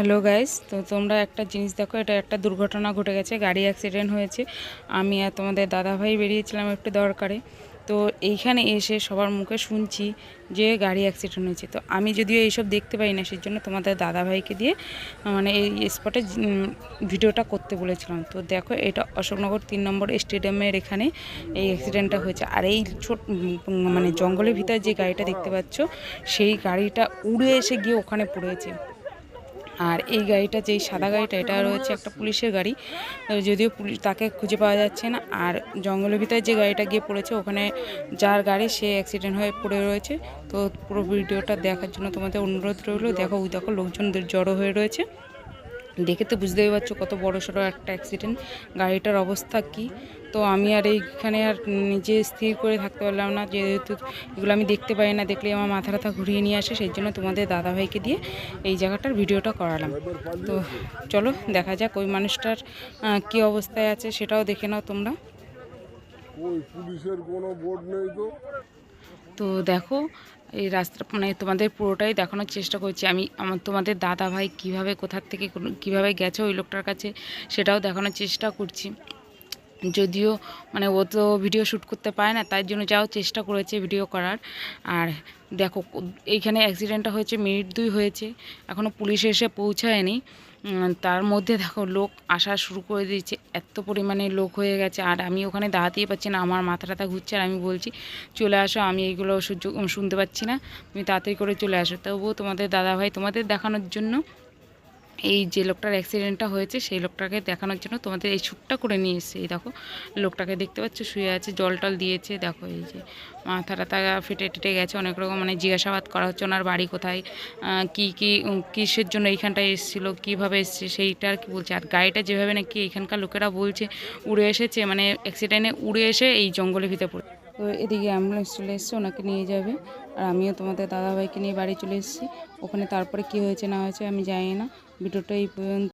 Hello guys তো তোমরা একটা জিনিস দেখো, এটা একটা দুর্ঘটনা ঘটে গেছে, গাড়ি অ্যাক্সিডেন্ট হয়েছে। আমি আর তোমাদের দাদাভাই বেরিয়েছিলাম একটু দরকারে। তো এইখানে এসে সবার মুখে শুনছি যে গাড়ি অ্যাক্সিডেন্ট হয়েছে। তো আমি যদিও এইসব দেখতে পাই না সেই জন্য তোমাদের দাদাভাইকে দিয়ে মানে এই স্পটে ভিডিওটা করতে বলেছিলাম। তো দেখো, এটা অশোকনগর তিন নম্বর স্টেডিয়ামের এখানে এই অ্যাক্সিডেন্টটা হয়েছে। আর এই ছোট মানে জঙ্গলের ভিতরে যে গাড়িটা দেখতে পাচ্ছ, সেই গাড়িটা উড়ে এসে গিয়ে ওখানে পড়েছে। আর এই গাড়িটা যেই সাদা গাড়িটা, এটা রয়েছে একটা পুলিশের গাড়ি। যদিও পুলিশ তাকে খুঁজে পাওয়া যাচ্ছে না, আর জঙ্গলের ভিতরে যে গাড়িটা গিয়ে পড়েছে, ওখানে যার গাড়ি সে অ্যাক্সিডেন্ট হয়ে পড়ে রয়েছে। তো পুরো ভিডিওটা দেখার জন্য তোমাদের অনুরোধ রইল, দেখো, ওই দেখো লোকজন জড়ো হয়ে রয়েছে। দেখে তো বুঝতেই পারছ কত বড় সড়ো একটা অ্যাক্সিডেন্ট গাড়িটার অবস্থা কি। তো আমি আর এইখানে আর নিজে স্থির করে থাকতে পারলাম না যেহেতু এগুলো আমি দেখতে পাই না দেখলে আমার মাথা ব্যথা ঘুরিয়ে নিয়ে আসে সেই জন্য তোমাদের দাদাভাইকে দিয়ে এই জায়গাটার ভিডিওটা করালাম। তো চলো দেখা যাক ওই মানুষটার কী অবস্থায় আছে সেটাও দেখে নাও তোমরা। পুলিশের কোনো বোর্ড নেই তো। তো দেখো এই রাস্তা মানে তোমাদের পুরোটাই দেখানোর চেষ্টা করছি। আমি আমার তোমাদের দাদা ভাই কীভাবে কোথার থেকে কীভাবে গেছে ওই লোকটার কাছে সেটাও দেখানোর চেষ্টা করছি। যদিও মানে ও তো ভিডিও শ্যুট করতে পারে না, তাই জন্য যাও চেষ্টা করেছে ভিডিও করার। আর দেখো, এইখানে অ্যাক্সিডেন্টটা হয়েছে, মিনিট দুই হয়েছে এখনও পুলিশ এসে পৌঁছায়নি। তার মধ্যে দেখো, লোক আসা শুরু করে দিয়েছে, এত পরিমাণে লোক হয়ে গেছে। আর আমি ওখানে দাঁড়াতেই পারছি না, আমার মাথা টাথা ঘুরছে আর আমি বলছি, চলে আসো, আমি এইগুলো সহ্য, শুনতে পাচ্ছি না, তুমি তাড়াতাড়ি করে চলে আসো। তবুও তোমাদের দাদাভাই তোমাদের দেখানোর জন্য এই যে লোকটার অ্যাক্সিডেন্টটা হয়েছে, সেই লোকটাকে দেখানোর জন্য তোমাদের এই শ্যুটটা করে নিয়ে এসছে। এই দেখো, লোকটাকে দেখতে পাচ্ছ? শুয়ে আছে, জল টল দিয়েছে। দেখো, এই যে মাথা টাথা ফেটে টেটে গেছে, অনেক রকম মানে জিজ্ঞাসাবাদ করা হচ্ছে, ওনার বাড়ি কোথায়? কি কি কিসের জন্য এইখানটায় এসেছিল? কীভাবে এসছে? সেইটা আর কি বলছে। আর গাড়িটা যেভাবে নাকি এখানকার লোকেরা বলছে, উড়ে এসেছে মানে অ্যাক্সিডেন্টে উড়ে এসে এই জঙ্গলের ভিতরে পড়ে তো এদিকে অ্যাম্বুলেন্স চলে এসছে, ওনাকে নিয়ে যাবে। আর আমিও তোমাদের দাদাভাইকে নিয়ে বাড়ি চলে এসেছি। ওখানে তারপরে কি হয়েছে না হয়েছে আমি জানি না। ভিডিওটা এই পর্যন্ত